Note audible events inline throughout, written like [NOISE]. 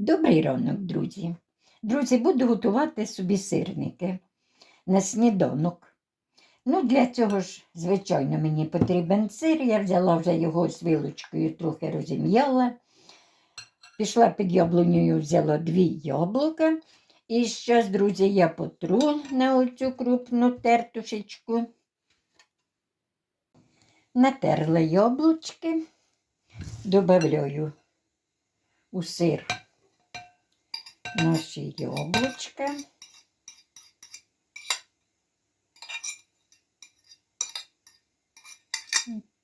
Добрий ранок, друзі. Друзі, буду готувати собі сирники на сніданок. Ну, для цього ж, звичайно, мені потрібен сир. Я взяла вже його з вилочкою, трохи розім'яла. Пішла під яблунею, взяла дві яблука. І зараз, друзі, я потру на оцю крупну тертушечку. Натерла яблучки, добавляю у сир наші яблучка.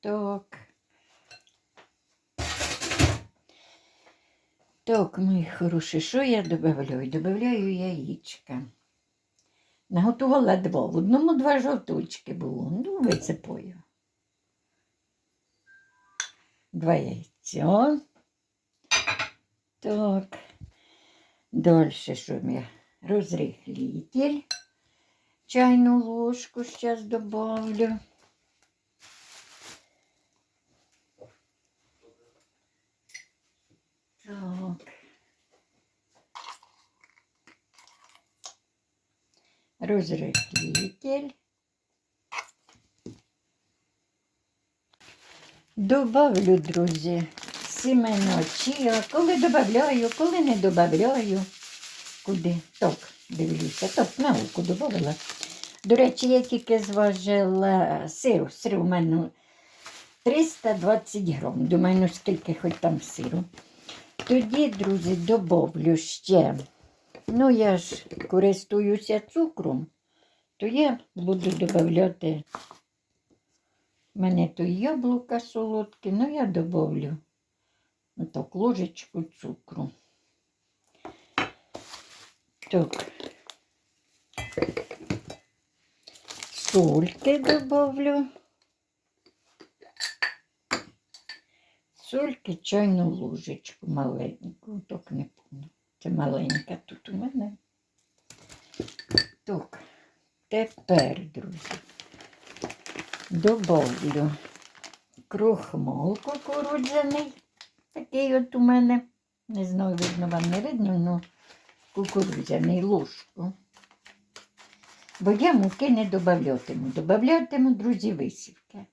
Так. Так, мої хороші, що я додаю? Добавляю яєчка. Наготувала два. В одному два жовточки було. Ну, висипаю. Два яйця. Так. Дальше що я? Розрихлитель. Чайну ложку зараз добавлю. Так. Розрихлитель. Добавлю, друзі, сімено чия. Коли додаю, коли не додаю. Куди? Так, дивлюся. Так, на око додавала. До речі, я тільки зважила сиру. Сиру у мене 320 грам. Думаю, ну скільки хоч там сиру. Тоді, друзі, добавлю ще. Ну, я ж користуюся цукром, то я буду додавати. У мене то яблука солодкі, ну я добавлю отак ложечку цукру. Так. Сольки добавлю. Сольки чайну ложечку маленьку, так не помню. Це маленька тут у мене. Так, тепер, друзі, добавлю крохмал кукурудзяний. Такий от у мене. Не знаю, видно вам не видно, але кукурудзяний ложку. Бо я муки не додаватиму. Додаватиму, друзі, висівки.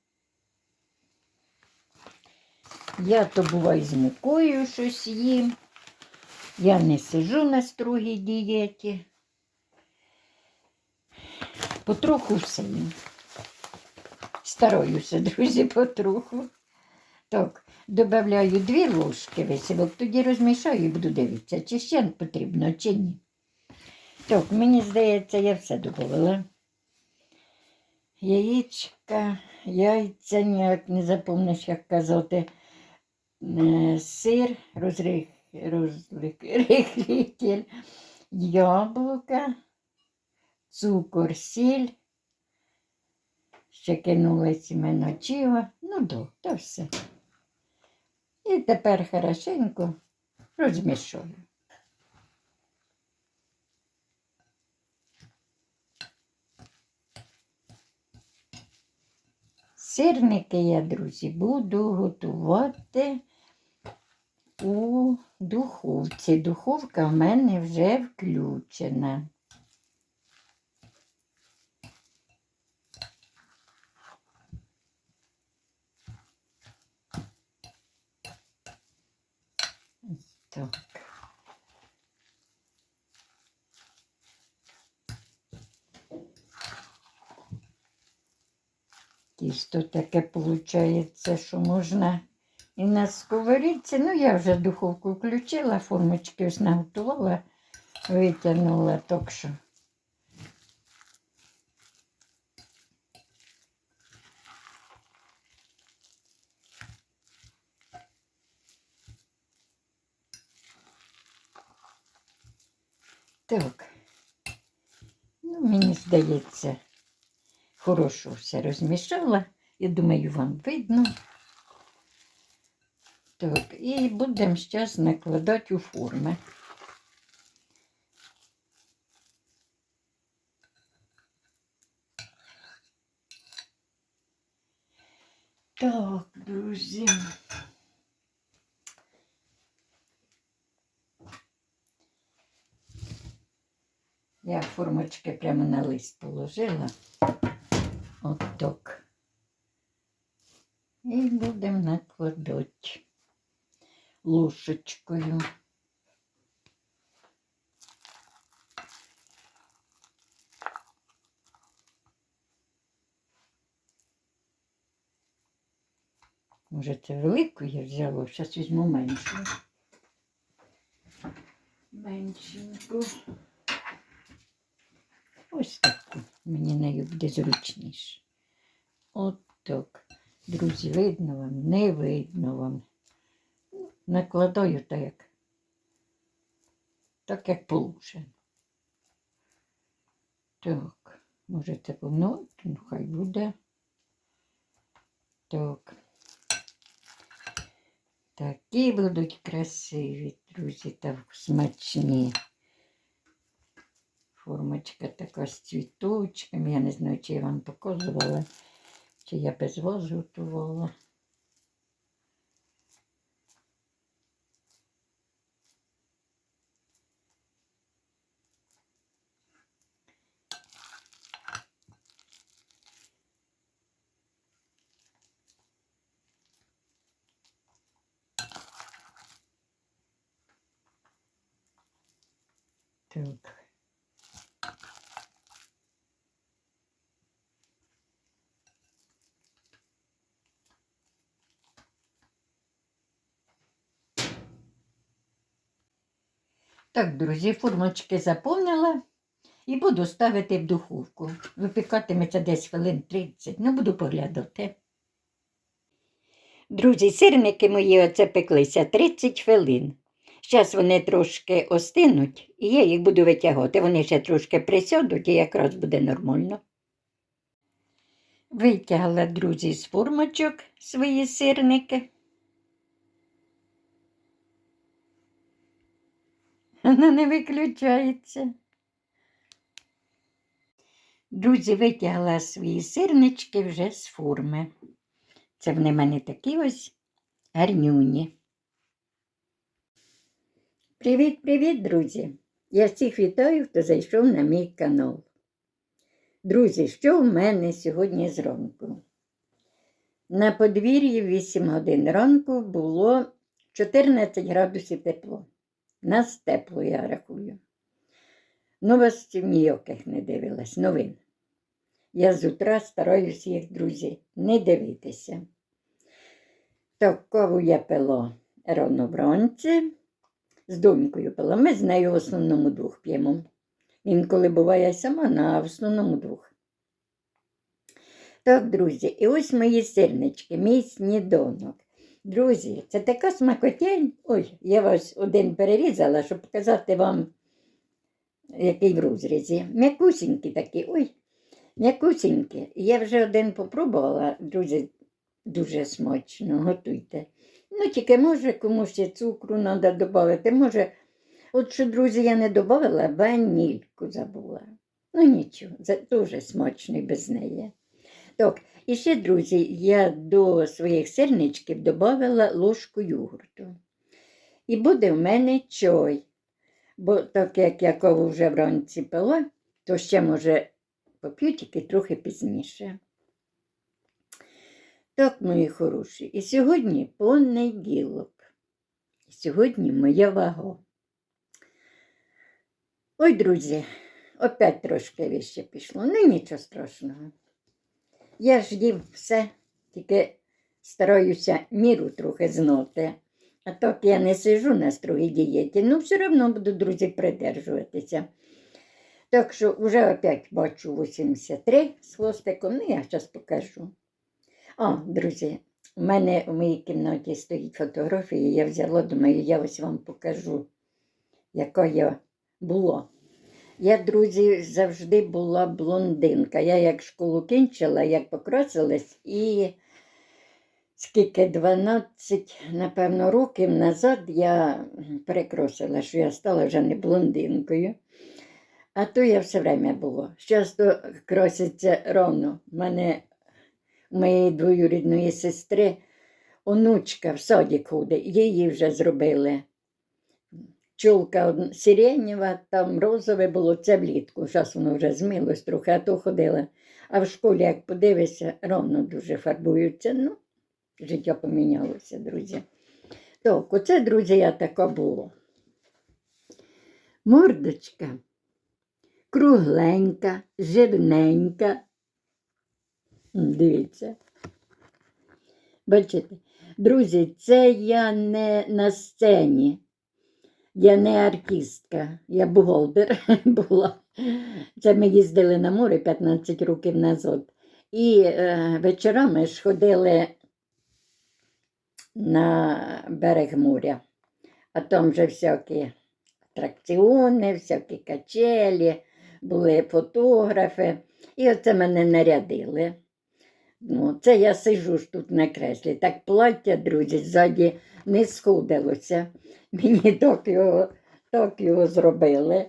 Я то буваю з мукою щось їм. Я не сижу на строгій дієті. Потроху все їм. Стараюся, друзі, потроху. Так, додаю дві ложки висівок, тоді розмішаю і буду дивитися, чи ще потрібно, чи ні. Так, мені здається, я все додавала. Яєчка, яйця ніяк не запомниш, як казати. Е, Сир, розрих, розрихлитель, яблука, цукор, сіль. Ще кинула сімена чіва. Ну, до, то все. І тепер хорошенько розмішую. Сирники я, друзі, буду готувати у духовці. Духовка в мене вже включена. Так. Тісто таке виходить, що можна і на сковорідці. Ну, я вже духовку включила, формочки ось наготувала, витягнула так що. Так, ну, мені здається, хорошо все розмішала. Я думаю, вам видно. Так, і будемо зараз накладати у форми. Так, друзі. Я формочки прямо на лист положила. От так. І будемо накладати ложечкою. Може, це велику я взяла, зараз візьму меншу. Меншеньку. Ось таку. Мені нею буде зручніше. От так. Друзі, видно вам, не видно вам. Накладаю так, як, так, як положено. Так, може це воно, ну хай буде. Так. Такі будуть красиві, друзі, та смачні. Формочка така з цвіточками. Я не знаю, чи я вам показувала, чи я без вас готувала. Так. Так, друзі, формочки заповнила і буду ставити в духовку. Випікатиметься десь хвилин 30, ну буду поглядати. Друзі, сирники мої оце пеклися 30 хвилин. Зараз вони трошки остинуть, і я їх буду витягати. Вони ще трошки присядуть і якраз буде нормально. Витягла, друзі, з формочок свої сирники. Вона не виключається. Друзі, витягла свої сирнички вже з форми. Це вони в мене такі ось гарнюні. Привіт-привіт, друзі! Я всіх вітаю, хто зайшов на мій канал. Друзі, що в мене сьогодні зранку? На подвір'ї в 8 годин ранку було 14 градусів тепло. Нас тепло, я рахую. Новостів ніяких не дивилась, новин. Я з утра стараюся їх, друзі, не дивитися. Так, каву я пила рано вранці, з донькою пила. Ми з нею в основному двох п'ємо. Інколи буває сама, ну, а в основному двох. Так, друзі, і ось мої сирнички, мій сніданок. Друзі, це така смакотень. Ой, я вас один перерізала, щоб показати вам, який в розрізі. М'якусінькі такі, ой, м'якусінькі. Я вже один попробувала, друзі, дуже смачно, готуйте. Ну, тільки може комусь ще цукру треба додати. Може, от що, друзі, я не додавала, ванільку забула. Ну нічого, це дуже смачно і без неї. Так, і ще, друзі, я до своїх сирничків додала ложку йогурту. І буде в мене чай. Бо так як я каву вже вранці пила, то ще, може, поп'ю тільки трохи пізніше. Так, мої хороші, і сьогодні понеділок. І сьогодні моя вага. Ой, друзі, опять трошки вище пішло. Ну нічого страшного. Я ж їм все, тільки стараюся міру трохи знати. А так я не сижу на строгій дієті, ну все одно буду, друзі, придержуватися. Так що вже опять бачу 83 з хвостиком, ну я зараз покажу. А, друзі, у мене в моїй кімнаті стоїть фотографія, я взяла, думаю, я ось вам покажу, яка я була. Я, друзі, завжди була блондинка. Я як школу кінчила, як покрасилась, і скільки 12, напевно, років назад я перекрасила, що я стала вже не блондинкою. А то я все время була. Часто краситься рано. У мене моєї двоюрідної сестри онучка в садик ходить, її вже зробили одна- сиренєва, там розове було, це влітку. Зараз воно вже змилось трохи, а то ходила. А в школі, як подивишся, ровно дуже фарбуються. Ну, життя помінялося, друзі. Так, оце, друзі, я така було. Мордочка кругленька, жирненька. Дивіться. Бачите, друзі, це я не на сцені. Я не артистка, я бухгалтер [LAUGHS] була. Це ми їздили на море 15 років назад. І е, вечорами ж ходили на берег моря. А там же всякі атракціони, всякі качелі, були фотографи. І оце мене нарядили. Ну, це я сижу ж тут на креслі. Так плаття, друзі, ззаді не сходилося. Мені так його, так його зробили.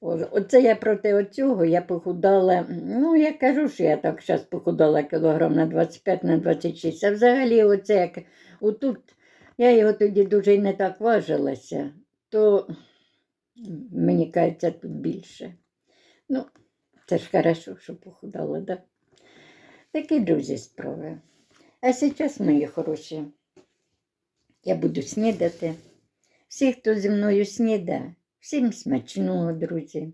Оце я проти оцього я похудала. Ну, я кажу, що я так зараз похудала кілограм на 25 на 26. А взагалі, оце як отут, я його тоді дуже не так важилася, то мені кажеться тут більше. Ну, це ж хорошо, що похудала, да? Такі друзі справи. А зараз, мої хороші, я буду снідати. Всі, хто зі мною снідає, всім смачного, друзі.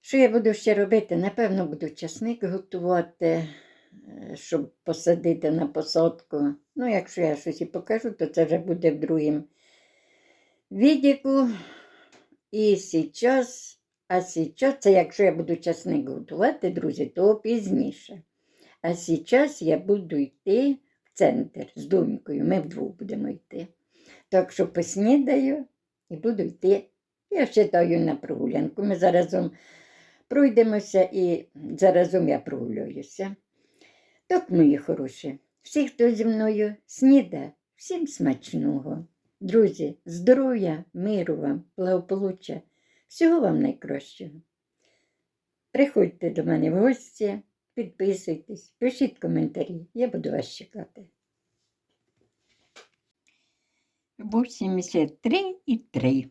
Що я буду ще робити? Напевно, буду часник готувати, е, щоб посадити на посадку. Ну, якщо я щось і покажу, то це вже буде в другому відіку. І зараз, а зараз, це якщо я буду часник готувати, друзі, то пізніше. А зараз я буду йти в центр з донькою. Ми вдвох будемо йти. Так що поснідаю і буду йти. Я вважаю на прогулянку. Ми заразом пройдемося і заразом я прогулююся. Так, мої хороші, всі, хто зі мною сніда, всім смачного. Друзі, здоров'я, миру вам, благополуччя, всього вам найкращого. Приходьте до мене в гості, підписуйтесь, пишіть коментарі, я буду вас чекати. 83 і 3.